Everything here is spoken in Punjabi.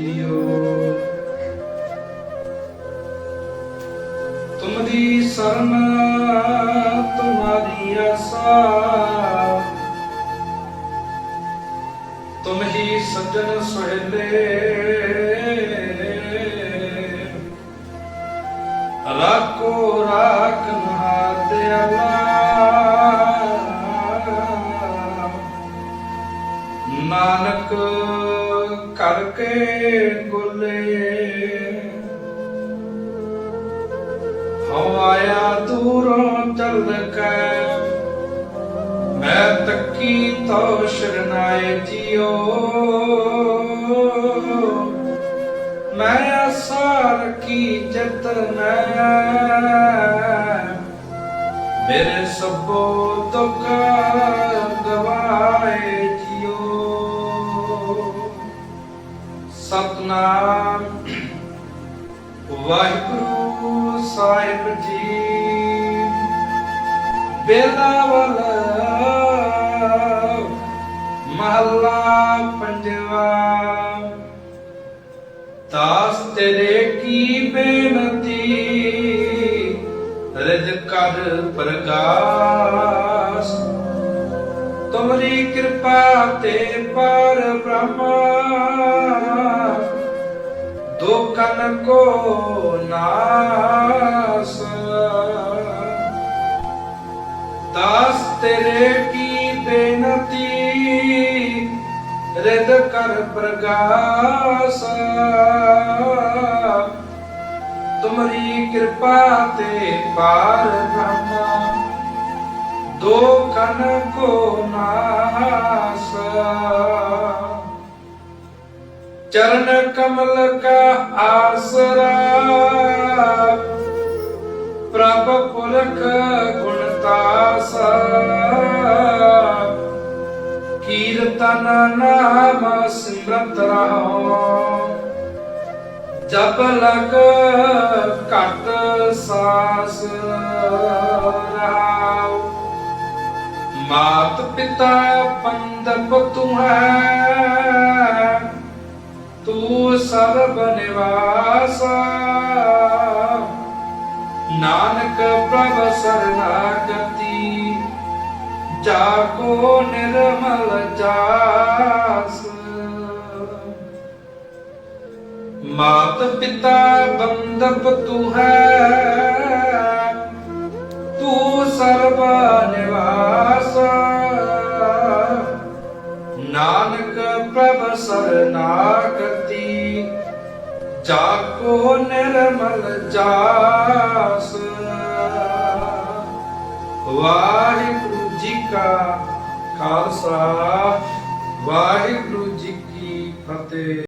ਜੀਓ। ਤੁਮਰੀ ਸਰਨ ਤੁਮਾਰੀ ਆਸਾ। ਤੁਮ ਹੀ ਸੱਜਣ ਸੁਹੇਲੇ। ਰਾਖੋ ਰਾਖ ਨਹਾਤ ਅੱਲਾ ਨਾਨਕ ਕਰਕੇ ਗੁਲੇ। ਹਉ ਆਇਆ ਦੂਰੋਂ ਚੱਲ ਕੇ। ਮੈਂ ਤੱਕੀ ਤੋ ਸ਼ਰਨਾਏ ਜਿਓ। ਮੈਂ ਅਸਾਰ ਕੀ ਜਤਨ ਮੇਰੇ ਸਭੋ ਦੁੱਖ ਸਤਨਾਮ ਵਾਹਿਗੁਰੂ ਸਾਹਿਬ ਜੀ ਬੇਲਾਵਲ ਮਹੱਲਾ ਪੰਜਵਾ। ਦਾਸ ਤੇਰੇ ਕੀ ਬੇਨਤੀ, ਰਜ ਕਰ ਪ੍ਰਗਾਸ। ਤੁਮਰੀ ਕਿਰਪਾ ਤੇ ਪਰ ਬ੍ਰਹਮਾ ਦੁਖਨ ਕੋ ਨਾਸ। ਦਾਸ ਤੇਰੇ ਕੀ ਬੇਨਤੀ? ਰਿਦ ਕਰ ਪ੍ਰਗਾਸ। ਤੁਮਰੀ ਕਿਰਪਾ ਤੇ ਪਾਰ ਬ੍ਰਹਮਾ। ਦੋ ਕਨ ਕੋ ਨਾਸ। ਚਰਨ ਕਮਲ ਕਾ ਆਸਰਾ। ਪ੍ਰਭ ਪੁਰਖ ਗੁਣਤਾਸ ਕੀਰਤਨ ਨਾਮ ਸਿਮਰਤ ਰਹੋ ਜਪ ਲਗ ਘਟ ਸਾਸ ਰਾਉ ਮਾਤ ਪਿਤਾ ਪੰਦਪ ਤੂੰ ਤੂੰ ਸਰਬ ਨਿਵਾਸ। ਨਾਨਕ ਪ੍ਰਭ ਸਰਨਾਗਤੀ ਜਾ ਕੋ ਨਿਰਮਲ ਜਾਸ। ਮਾਤ ਪਿਤਾ ਬੰਦਪ ਤੂੰ ਹੈ। ਨਾਨਕ ਪ੍ਰਭ ਸਰਨਾਗਤੀ ਜਾ ਕੋ ਨਿਰਮਲ ਜਾਸ। ਵਾਹਿਗੁਰੂ ਜੀ ਕਾ ਖਾਲਸਾ, ਵਾਹਿਗੁਰੂ ਜੀ ਕੀ ਫਤਿਹ।